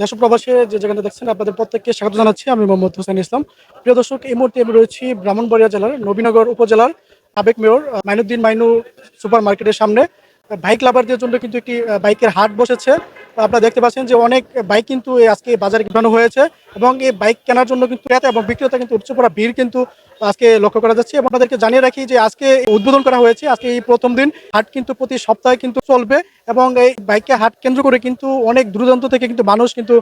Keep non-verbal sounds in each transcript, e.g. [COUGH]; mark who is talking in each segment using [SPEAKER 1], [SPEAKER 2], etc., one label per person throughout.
[SPEAKER 1] দেশ প্রবাসে যে যেখানে দেখছেন আপনাদের প্রত্যেককে স্বাগত জানাচ্ছি। আমি মোহাম্মদ হোসেন ইসলাম। প্রিয় দর্শক, এই মুহূর্তে আমি রয়েছি ব্রাহ্মণবাড়িয়া জেলার নবীনগর উপজেলার সাবেক মেয়র মাইনুদ্দিন মাইনু সুপার মার্কেটের সামনে বাইক লাভারদের জন্য কিন্তু একটি বাইকের হাট বসেছে। আপনারা দেখতে পাচ্ছেন যে অনেক বাইক কিন্তু আজকে বাজারে পাঠানো হয়েছে এবং এই বাইক কেনার জন্য কিন্তু ক্রেতা এবং বিক্রেতা কিন্তু উচ্চ পড়া ভিড় কিন্তু আজকে লক্ষ্য করা যাচ্ছে এবং আপনাদেরকে জানিয়ে রাখি যে আজকে উদ্বোধন করা হয়েছে, আজকে এই প্রথম দিন। হাট কিন্তু প্রতি সপ্তাহে কিন্তু চলবে এবং এই বাইককে হাট কেন্দ্র করে কিন্তু অনেক দূরদূরান্ত থেকে কিন্তু মানুষ কিন্তু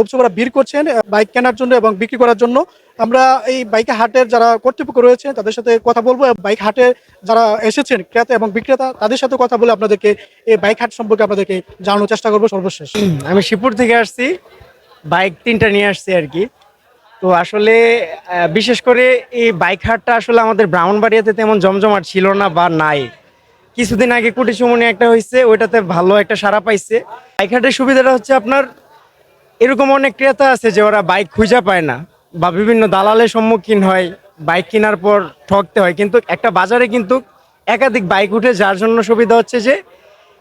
[SPEAKER 1] উচ্চ ভিড় করছেন বাইক কেনার জন্য এবং বিক্রি করার জন্য। আমরা এই বাইকে হাটের যারা কর্তৃপক্ষ রয়েছে, তাদের সাথে কথা বলব বাইক হাটে যারা এসেছেন, ক্রেতা এবং বিক্রেতা, তাদের সাথে কথা বলে আপনাদেরকে এই বাইক হাট সম্পর্কে আপনাদেরকে জানানোর চেষ্টা করব সর্বশেষ।
[SPEAKER 2] আমি শিবপুর থেকে আসছি, বাইক তিনটা নিয়ে আসছি আর কি। তো আসলে বিশেষ করে এই বাইক হাটটা আসলে আমাদের ব্রাহ্মণবাড়িয়াতে তেমন জমজমাট ছিল না বা নাই। কিছুদিন আগে কুটি সুমনি একটা হয়েছে, ওইটাতে ভালো একটা সারা পাইছে। বাইক হাটের সুবিধাটা হচ্ছে আপনার, এরকম অনেক ক্রেতা আছে যে ওরা বাইক খুঁজে পায় না বা বিভিন্ন দালালের সম্মুখীন হয়, বাইক কেনার পর ঠকতে হয়। কিন্তু একটা বাজারে কিন্তু একাধিক বাইক উঠে, যার জন্য সুবিধা হচ্ছে যে,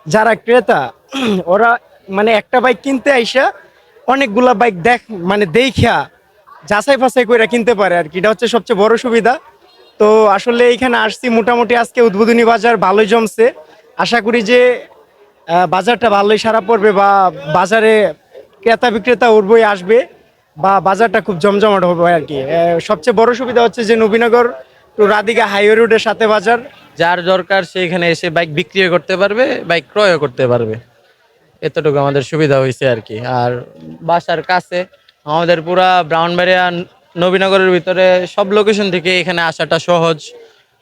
[SPEAKER 2] যারা ক্রেতা, [CLEARS THROAT] ওরা মানে একটা বাইক কিনতে আইসা অনেকগুলা বাইক দেখ মানে দেখা যাচাই ফাছাই করে কিনতে পারে আর কি। এটা হচ্ছে সবচেয়ে বড় সুবিধা। তো আসলে এইখানে আসছি মোটামুটি আজকে উদ্বোধনী বাজার ভালোই জমছে। আশা করি যে বাজারটা ভালোই সারা পড়বে বা বাজারে ক্রেতা বিক্রেতা উঠবই আসবে বা বাজারটা খুব জমজমাট হবে আর কি। সবচেয়ে বড় সুবিধা হচ্ছে যে নবীনগর টু রাধিকা হাইওয়ে রোডের সাথে বাজার।
[SPEAKER 3] যার দরকার সে এখানে এসে বাইক বিক্রিও করতে পারবে, বাইক ক্রয়ও করতে পারবে। এতটুকু আমাদের সুবিধা হয়েছে আর কি। আর বাসার কাছে আমাদের পুরা ব্রাউনবাড়িয়া নবীনগরের ভিতরে সব লোকেশন থেকে এখানে আসাটা সহজ।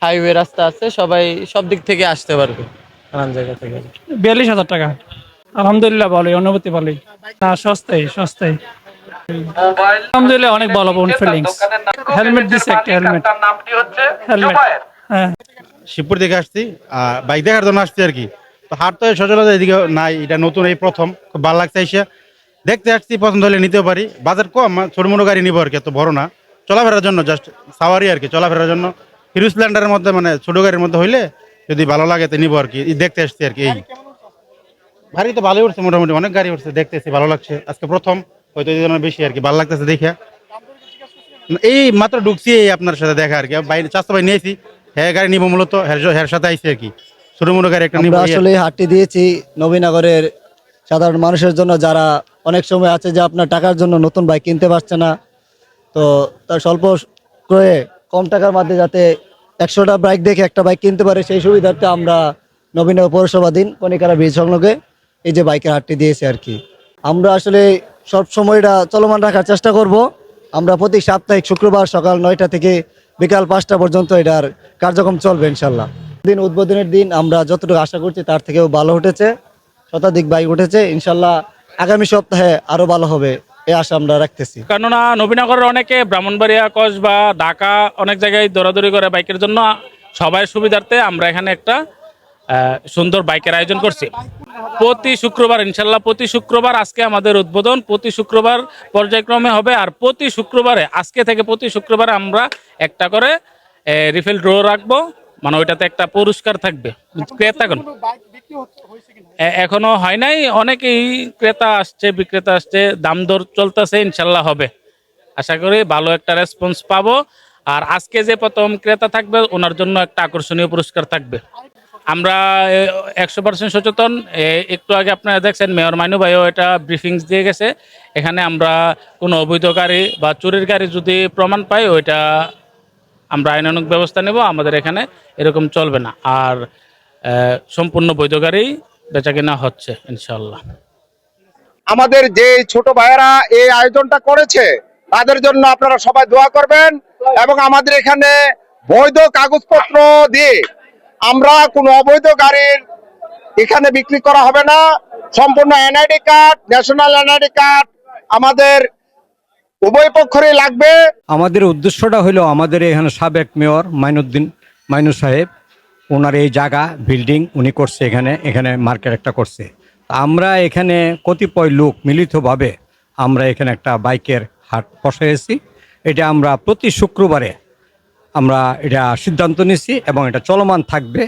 [SPEAKER 3] হাইওয়ে রাস্তা আছে সবাই সব দিক থেকে আসতে পারবে। নানান জায়গা থেকে।
[SPEAKER 4] বিয়াল্লিশ হাজার টাকা। আলহামদুলিল্লাহ ভালোই অনুভূতি ভালোই। না সস্তাই সস্তাই। আলহামদুলিল্লাহ অনেক ভালো ফিলিংস হেলমেট দিছে একটা হেলমেট হেলমেট হ্যাঁ।
[SPEAKER 5] শিবপুর থেকে আসছি আর বাইক দেখার জন্য আসছি আর কি। তো হাট তো সচরাচর এদিকে নাই এটা নতুন এই প্রথম। খুব ভালো লাগছে এসে। দেখতে আসছি পছন্দ হলে নিতেও পারি। বাজার কম ছোট মোটো গাড়ি নিবো আর কি এত বড় না। চলাফেরার জন্য জাস্ট সাওয়ারি আর কি চলাফেরার জন্য। হিরো স্প্লেন্ডারের মধ্যে মানে ছোট গাড়ির মধ্যে হইলে যদি ভালো লাগে তো নিবো আর কি। দেখতে আসছি আর কি এই। ভারী তো ভালোই উঠছে মোটামুটি অনেক গাড়ি উঠছে দেখতেছি ভালো লাগছে। আজকে প্রথম হয়তো এই জন্য বেশি আর কি ভালো লাগতেছে দেখে। এই মাত্র ঢুকছি এই আপনার সাথে দেখা আর কি। বাইরে চাষতে ভাই নিয়েছি হ্যাঁ গাড়ি নিবো মূলত হ্যার হ্যার সাথে আইসি আর কি। ছোট মোটো গাড়ি একটা নিবো।
[SPEAKER 6] আসলে হাটটি দিয়েছি নবীনগরের সাধারণ মানুষের জন্য যারা অনেক সময় আছে যে আপনার টাকার জন্য নতুন বাইক কিনতে পারছে না। তো তার স্বল্প ক্রয়ে কম টাকার মধ্যে যাতে একশোটা বাইক দেখে একটা বাইক কিনতে পারে, সেই সুবিধাটা আমরা নবীনগর পৌরসভাধীন কনিকারা বীজ সংলগ্নে এই যে বাইকের হাটটি দিয়েছে আর কি। আমরা আসলে সব সময়টা চলমান রাখার চেষ্টা করব। আমরা প্রতি সাপ্তাহিক শুক্রবার সকাল নয়টা থেকে বিকাল পাঁচটা পর্যন্ত এটার কার্যক্রম চলবে ইনশাল্লাহ। দিন উদ্বোধনের দিন আমরা যতটুকু আশা করছি তার থেকেও ভালো উঠেছে, শতাধিক বাইক উঠেছে। ইনশাল্লাহ আগামী সপ্তাহে আরও ভালো হবে এই আশা আমরা রাখতেছি।
[SPEAKER 4] কেননা নবীনগরের অনেকে ব্রাহ্মণবাড়িয়া, কসবা, ঢাকা অনেক জায়গায় দৌড়াদৌড়ি করে বাইকের জন্য সবাই সুবিধার্থে আমরা এখানে একটা সুন্দর বাইকের আয়োজন করছি। প্রতি শুক্রবার, ইনশাল্লাহ প্রতি শুক্রবার আজকে আমাদের উদ্বোধন, প্রতি শুক্রবার পর্যায়ক্রমে হবে আর প্রতি শুক্রবারে, আজকে থেকে প্রতি শুক্রবারে আমরা একটা করে রিফিল ড্র রাখব। মানে ওইটাতে একটা পুরস্কার থাকবে। ক্রেতাগণ এখনও। হয় নাই, অনেকেই ক্রেতা আসছে, বিক্রেতা আসছে, দাম দর চলতেছে, ইনশাল্লাহ হবে। আশা করি ভালো একটা রেসপন্স পাবো। আর আজকে যে প্রথম ক্রেতা থাকবে, ওনার জন্য একটা আকর্ষণীয় পুরস্কার থাকবে। আমরা একশো পার্সেন্ট সচেতন। একটু আগে আপনারা দেখছেন, মেয়র মাইনু ভাইও এটা ব্রিফিংস দিয়ে গেছে। এখানে আমরা কোনো অবৈধ গাড়ি বা চুরির গাড়ি যদি প্রমাণ পাই, ওইটা আমরা আইনানুক ব্যবস্থা নেব, আমাদের এখানে এরকম চলবে না। আর সম্পূর্ণ বৈধ গাড়ি বেচা কেনা হচ্ছে ইনশাল্লাহ
[SPEAKER 7] আমাদের যে ছোট ভাইয়েরা এই আয়োজনটা করেছে, তাদের জন্য আপনারা সবাই দোয়া করবেন এবং আমাদের এখানে বৈধ কাগজপত্র দিয়ে আমরা কোনো অবৈধ গাড়ির এখানে বিক্রি করা হবে না। সম্পূর্ণ NID card, national NID card, আমাদের উভয় পক্ষেরই লাগবে।
[SPEAKER 8] আমাদের উদ্দেশ্যটা হলো আমাদের এখানে সাবেক মেয়র মাইনুদ্দিন, মাইনু সাহেব, ওনার এই জায়গা, বিল্ডিং উনি করছে এখানে এখানে মার্কেট একটা করছে। আমরা এখানে কতিপয় লোক মিলিতভাবে আমরা এখানে একটা বাইকের হাট বসাইছি। এটা আমরা প্রতি শুক্রবারে আমরা এটা সিদ্ধান্ত নিছি এবং এটা চলমান থাকবে।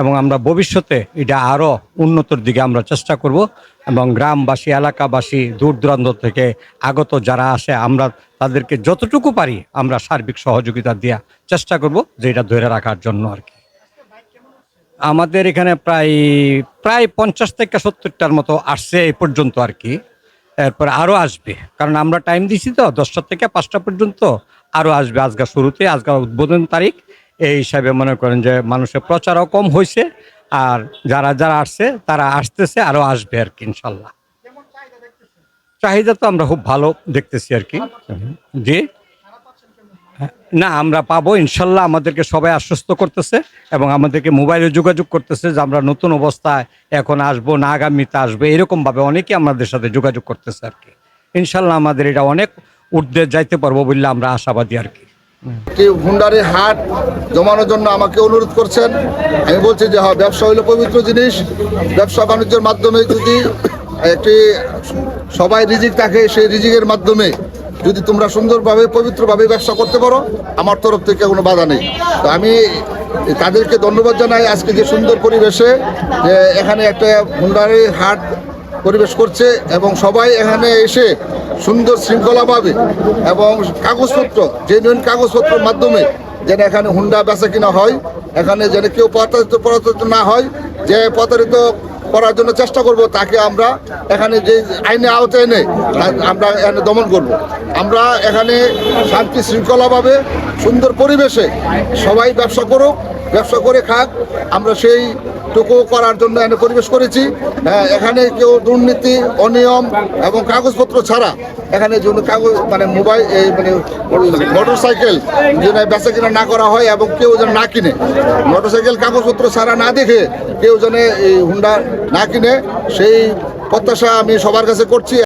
[SPEAKER 8] এবং আমরা ভবিষ্যতে এটা আরও উন্নতর দিকে আমরা চেষ্টা করব এবং গ্রামবাসী, এলাকাবাসী দূর দূরান্ত থেকে আগত যারা আসে আমরা তাদেরকে যতটুকু পারি আমরা সার্বিক সহযোগিতা দেওয়ার চেষ্টা করব যে এটা ধরে রাখার জন্য আর কি। আমাদের এখানে প্রায় প্রায় পঞ্চাশ থেকে সত্তরটার মতো আসছে এই পর্যন্ত আর কি। এরপর আরও আসবে, কারণ আমরা টাইম দিছি তো, দশটা থেকে পাঁচটা পর্যন্ত আরও আসবে আজকে শুরুতে, আজকে উদ্বোধন তারিখ। এই হিসাবে মনে করেন যে মানুষের প্রচারও কম হয়েছে আর যারা যারা আসছে, তারা আসতেছে, আরও আসবে আর কি, ইনশাল্লাহ। চাহিদা তো আমরা খুব ভালো দেখতেছি আর কি। জি। না, আমরা পাবো, ইনশাল্লাহ আমাদেরকে সবাই আশ্বস্ত করতেছে এবং আমাদেরকে মোবাইলে যোগাযোগ করতেছে যে আমরা নতুন অবস্থায় এখন আসব না আগামীতে আসব, এরকমভাবে অনেকে আমাদের সাথে যোগাযোগ করতেছে আর কি। ইনশাল্লাহ আমাদের এটা অনেক ঊর্ধ্বে যাইতে পারব বললে আমরা আশাবাদী আর কি।
[SPEAKER 9] হুন্ডারি হাট জমানোর জন্য আমাকে অনুরোধ করছেন? আমি বলছি যে হ্যাঁ ব্যবসা হলো পবিত্র জিনিস। ব্যবসা বাণিজ্যের মাধ্যমে যদি একটি সবাই রিজিক থাকে সেই রিজিকের মাধ্যমে যদি তোমরা সুন্দরভাবে, পবিত্রভাবে ব্যবসা করতে পারো, আমার তরফ থেকে কোনো বাধা নেই। তো আমি তাদেরকে ধন্যবাদ জানাই আজকে যে সুন্দর পরিবেশে, যে এখানে একটা হুন্ডারি হাট পরিবেশ করছে এবং সবাই এখানে এসে সুন্দর শৃঙ্খলাভাবে এবং কাগজপত্র জেনুইন কাগজপত্রের মাধ্যমে যেন এখানে হুন্ডা বেচা কিনা হয়, এখানে যেন কেউ প্রতারিত প্রতারিত না হয়, যে প্রতারিত করার জন্য চেষ্টা করব, তাকে আমরা এখানে যে আইনে আওতায় এনে আমরা এখানে দমন করব। আমরা এখানে শান্তি শৃঙ্খলাভাবে সুন্দর পরিবেশে সবাই ব্যবসা করুক ব্যবসা করে খাক আমরা সেই টুকু করার জন্য এখানে পরিবেশ করেছি। হ্যাঁ, এখানে কেউ দুর্নীতি অনিয়ম এবং কাগজপত্র ছাড়া এখানে যেন কাগজ মানে মোবাইল এই মানে মোটর সাইকেল যেন বেচা কিনা না করা হয় এবং কেউ যেন না কিনে মোটর সাইকেল কাগজপত্র ছাড়া না দেখে কেউ যেন এই হুন্ডা না কিনে সেই প্রত্যাশা আমি সবার কাছে করছি।